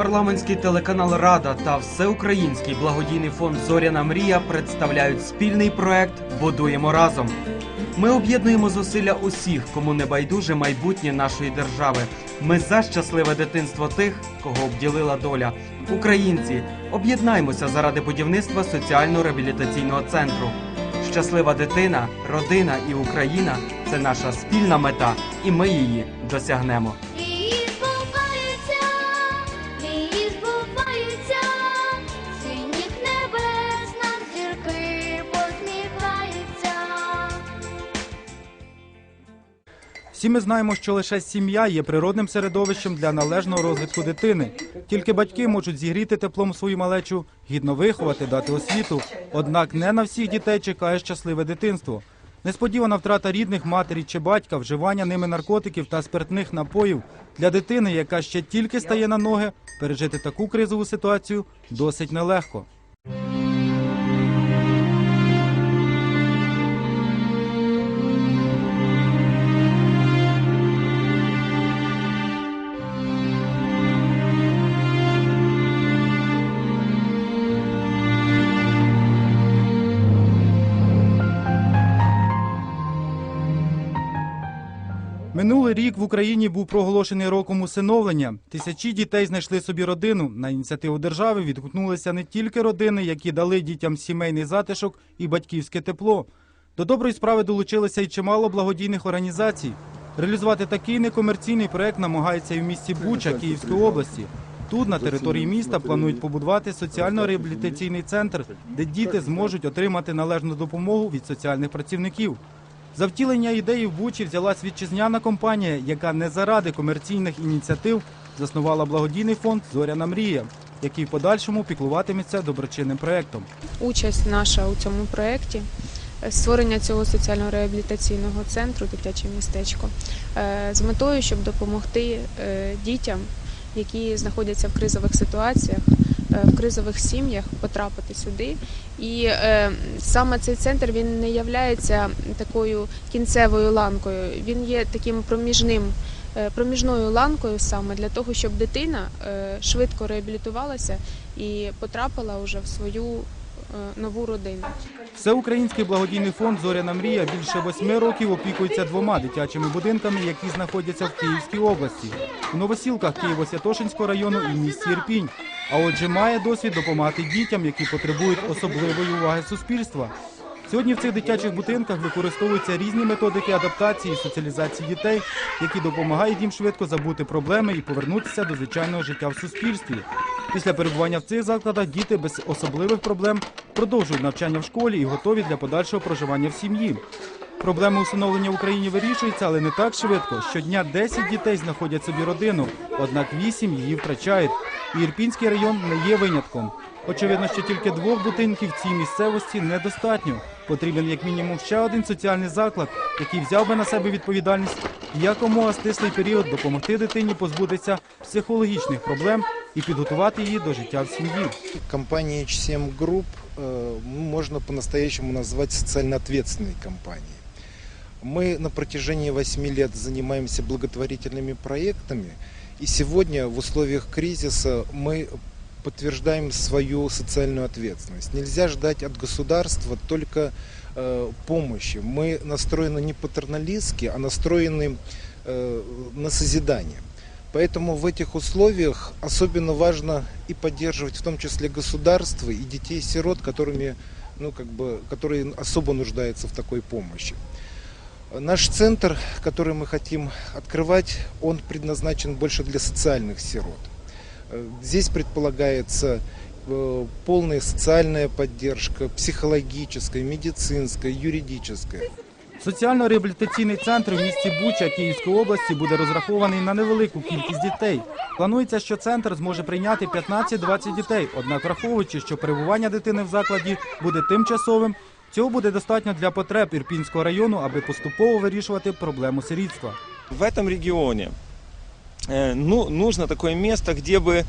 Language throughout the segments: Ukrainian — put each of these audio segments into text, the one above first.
Парламентський телеканал Рада та Всеукраїнський благодійний фонд Зоряна мрія представляють спільний проект Будуємо разом. Ми об'єднуємо зусилля усіх, кому не байдуже майбутнє нашої держави. Ми за щасливе дитинство тих, кого обділила доля. Українці, об'єднаймося заради будівництва соціально-реабілітаційного центру. Щаслива дитина, родина і Україна це наша спільна мета, і ми її досягнемо. Всі ми знаємо, що лише сім'я є природним середовищем для належного розвитку дитини. Тільки батьки можуть зігріти теплом свою малечу, гідно виховати, дати освіту. Однак не на всіх дітей чекає щасливе дитинство. Несподівана втрата рідних матері чи батька, вживання ними наркотиків та спиртних напоїв для дитини, яка ще тільки стає на ноги, пережити таку кризову ситуацію досить нелегко. Минулий рік в Україні був проголошений роком усиновлення. Тисячі дітей знайшли собі родину. На ініціативу держави відгукнулися не тільки родини, які дали дітям сімейний затишок і батьківське тепло. До доброї справи долучилося й чимало благодійних організацій. Реалізувати такий некомерційний проект намагається і в місті Буча Київської області. Тут на території міста планують побудувати соціально-реабілітаційний центр, де діти зможуть отримати належну допомогу від соціальних працівників. За втілення ідеї в Бучі взялась вітчизняна компанія, яка не заради комерційних ініціатив заснувала благодійний фонд Зоряна мрія, який в подальшому піклуватиметься доброчинним проектом. участь наша у цьому проєкті. Створення цього соціально-реабілітаційного центру дитяче містечко е, з метою, щоб допомогти е, дітям, які знаходяться в кризових ситуаціях, в кризових сім'ях, потрапити сюди. І е, саме цей центр він не є такою кінцевою ланкою. Він є таким проміжним. е, Проміжною ланкою саме для того, щоб дитина е, швидко реабілітувалася і потрапила вже в свою е, нову родину. Всеукраїнський благодійний фонд Зоряна мрія більше восьми років опікується двома дитячими будинками, які знаходяться в Київській області, у новосілках Києво-Святошинського району і місті Ірпінь. А отже, має досвід допомагати дітям, які потребують особливої уваги суспільства. Сьогодні в цих дитячих будинках використовуються різні методики адаптації і соціалізації дітей, які допомагають їм швидко забути проблеми і повернутися до звичайного життя в суспільстві. Після перебування в цих закладах діти без особливих проблем продовжують навчання в школі і готові для подальшого проживання в сім'ї. Проблема усиновлення в Україні вирішується, але не так швидко. Щодня 10 дітей знаходять собі родину, однак 8 її втрачають. І Ірпінський район не є винятком. Очевидно, що тільки двох будинків в цій місцевості недостатньо. Потрібен як мінімум ще один соціальний заклад, який взяв би на себе відповідальність і якомога стислий період допомогти дитині позбутися психологічних проблем і підготувати її до життя в сім'ї. Компания H7 Group э, можно по-настоящему назвать социально ответственной компанией. Мы на протяжении 8 лет занимаемся благотворительными проектами, и сегодня в условиях кризиса мы подтверждаем свою социальную ответственность. Нельзя ждать от государства только э, помощи. Мы настроены не патерналистски, а настроены э, на созидание. Поэтому в этих условиях особенно важно и поддерживать в том числе государство и детей-сирот, которыми, ну, как бы, которые особо нуждаются в такой помощи. Наш центр, который мы хотим открывать, он предназначен больше для социальных сирот. Э, Здесь предполагается э, полная социальная поддержка, психологическая, медицинская, юридическая. Соціально-реабілітаційний центр в місті Буча Київської області буде розрахований на невелику кількість дітей. Планується, що центр зможе прийняти 15-20 дітей. Однак, враховуючи, що перебування дитини в закладі буде тимчасовим, цього буде достатньо для потреб Ірпінського району, аби поступово вирішувати проблему сирітства. в этом регионе э, ну, нужно такое место, где бы,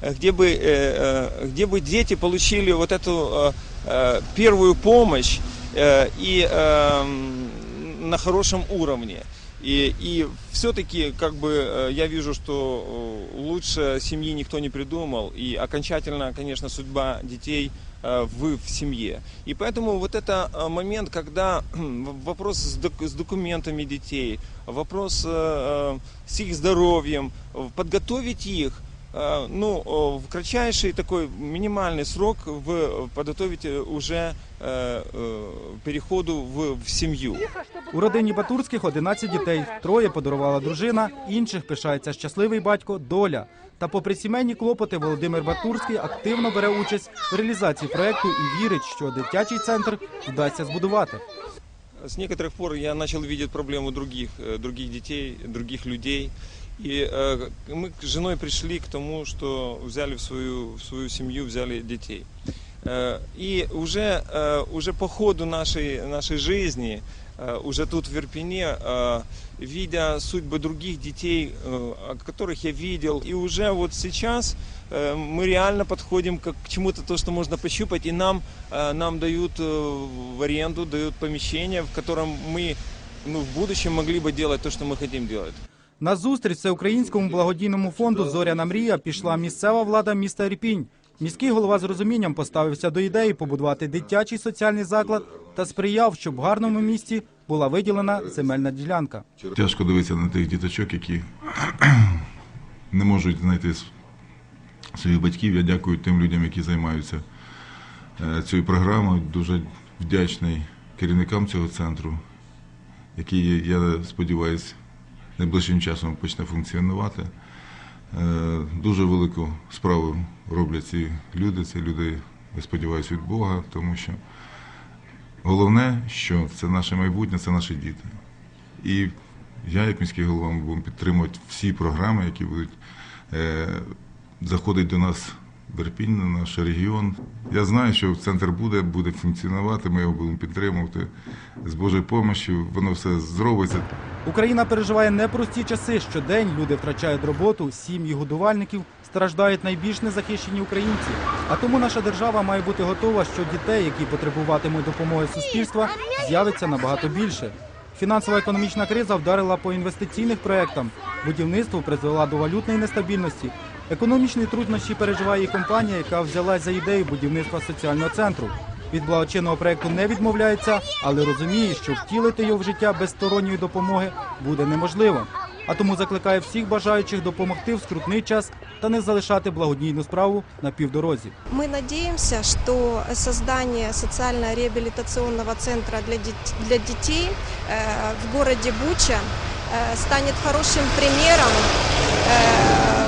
э, где, бы, э, э, где бы дети получили вот эту э, э, первую помощь э, и э, м, на хорошем уровне. И, и все-таки, как бы, э, я вижу, что э, лучше семьи никто не придумал. И окончательно, конечно, судьба детей э, в, в семье. И поэтому вот это э, момент, когда в- вопрос с, док- с документами детей, вопрос э, э, с их здоровьем, э, подготовить их, э, ну, э, в кратчайший такой минимальный срок в, подготовить э, уже э, э, переходу в, в семью. У родині Батурських 11 дітей. Троє подарувала дружина, інших пишається щасливий батько Доля. Та попри сімейні клопоти, Володимир Батурський активно бере участь в реалізації проекту і вірить, що дитячий центр вдасться збудувати. С некоторых пор я начал видеть проблему других, э, других детей, других людей. И э, мы с женой пришли к тому, что взяли в свою, в свою семью, взяли детей. Э, и уже, э, уже по ходу нашей, нашей жизни, э, уже тут в Верпене, э, видя судьбы других детей, э, о которых я видел, и уже вот сейчас э, мы реально подходим к, к чему-то, то, что можно пощупать, и нам, э, нам дают э, в аренду, дают помещение, в котором мы ну, в будущем могли бы делать то, что мы хотим делать. На зустріч всеукраїнському благодійному фонду Зоряна мрія пішла місцева влада міста Ірпінь. Міський голова з розумінням поставився до ідеї побудувати дитячий соціальний заклад та сприяв, щоб в гарному місті була виділена земельна ділянка. Тяжко дивитися на тих діточок, які не можуть знайти своїх батьків. Я дякую тим людям, які займаються е, цією програмою. Дуже вдячний керівникам цього центру, який, я сподіваюся, найближчим часом почне функціонувати. Е, Дуже велику справу роблять ці люди. Це люди, я сподіваюся, від Бога, тому що головне, що це наше майбутнє, це наші діти. І я, як міський голова, ми будемо підтримувати всі програми, які будуть е, заходити до нас в Ірпінь, на наш регіон. Я знаю, що центр буде, буде функціонувати, ми його будемо підтримувати. З Божою допомогою воно все зробиться. Україна переживає непрості часи. Щодень люди втрачають роботу, сім'ї годувальників страждають найбільш незахищені українці. А тому наша держава має бути готова, що дітей, які потребуватимуть допомоги суспільства, з'явиться набагато більше. Фінансова економічна криза вдарила по інвестиційних проектам. Будівництво призвела до валютної нестабільності. Економічні труднощі переживає і компанія, яка взялась за ідею будівництва соціального центру. Від благочинного проекту не відмовляється, але розуміє, що втілити його в життя без сторонньої допомоги буде неможливо. А тому закликає всіх бажаючих допомогти в скрутний час та не залишати благодійну справу на півдорозі. Мы надеемся, что создание социально-реабилитационного центра для, дет- для детей э, в городе Буча э, станет хорошим примером э,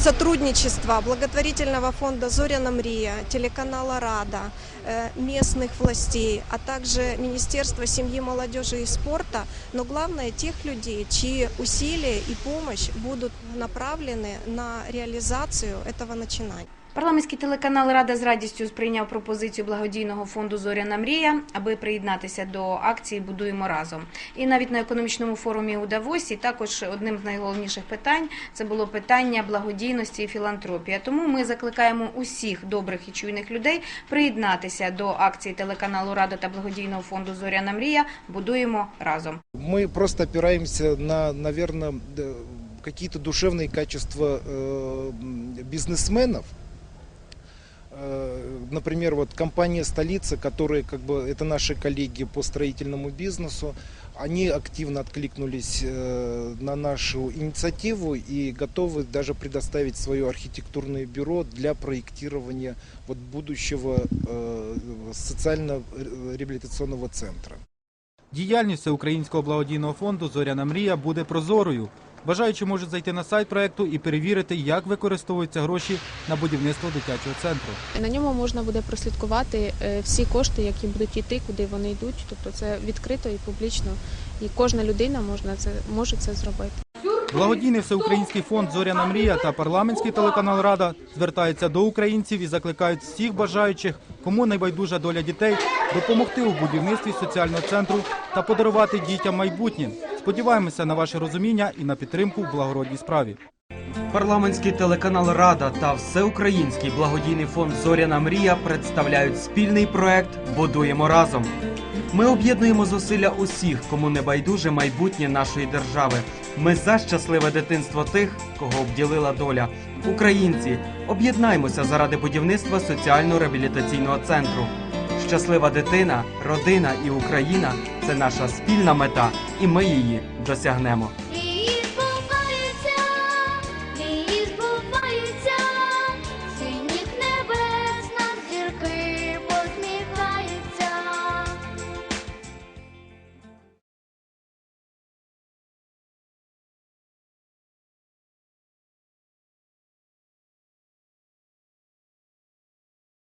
сотрудничества благотворительного фонда «Зоряна Мрия», телеканала «Рада», э, местных властей, а также Министерства семьи, молодежи и спорта, но главное тех людей, чьи усилия и помощь будут направлены на реализацию этого начинания. Парламентський телеканал Рада з радістю сприйняв пропозицію благодійного фонду Зоряна мрія, аби приєднатися до акції Будуємо разом. І навіть на економічному форумі у Давосі також одним з найголовніших питань це було питання благодійності і філантропії. Тому ми закликаємо усіх добрих і чуйних людей приєднатися до акції телеканалу Рада та благодійного фонду Зоряна мрія Будуємо разом. Мы просто опираемся на, наверное, какие-то душевные качества э, м, бизнесменов. Э, Например, вот компания «Столица», которые как бы это наши коллеги по строительному бизнесу, они активно откликнулись э, на нашу инициативу и готовы даже предоставить свое архитектурное бюро для проектирования вот будущего э, социально-реабилитационного центра. Діяльність Всеукраїнського благодійного фонду Зоряна мрія буде прозорою. Бажаючі можуть зайти на сайт проекту і перевірити, як використовуються гроші на будівництво дитячого центру. На ньому можна буде прослідкувати е, всі кошти, які будуть йти, куди вони йдуть. Тобто це відкрито і публічно, і кожна людина можна це може це зробити. Благодійний всеукраїнський фонд Зоряна мрія та парламентський телеканал Рада звертаються до українців і закликають всіх бажаючих, кому найбайдужа доля дітей, допомогти у будівництві соціального центру та подарувати дітям майбутнє. Сподіваємося на ваше розуміння і на підтримку в благородній справі. Парламентський телеканал Рада та Всеукраїнський благодійний фонд Зоряна мрія представляють спільний проект Будуємо разом. Ми об'єднуємо зусилля усіх, кому не байдуже майбутнє нашої держави. Ми за щасливе дитинство тих, кого обділила доля. Українці, об'єднаймося заради будівництва соціально-реабілітаційного центру. Щаслива дитина, родина і Україна це наша спільна мета, і ми її досягнемо.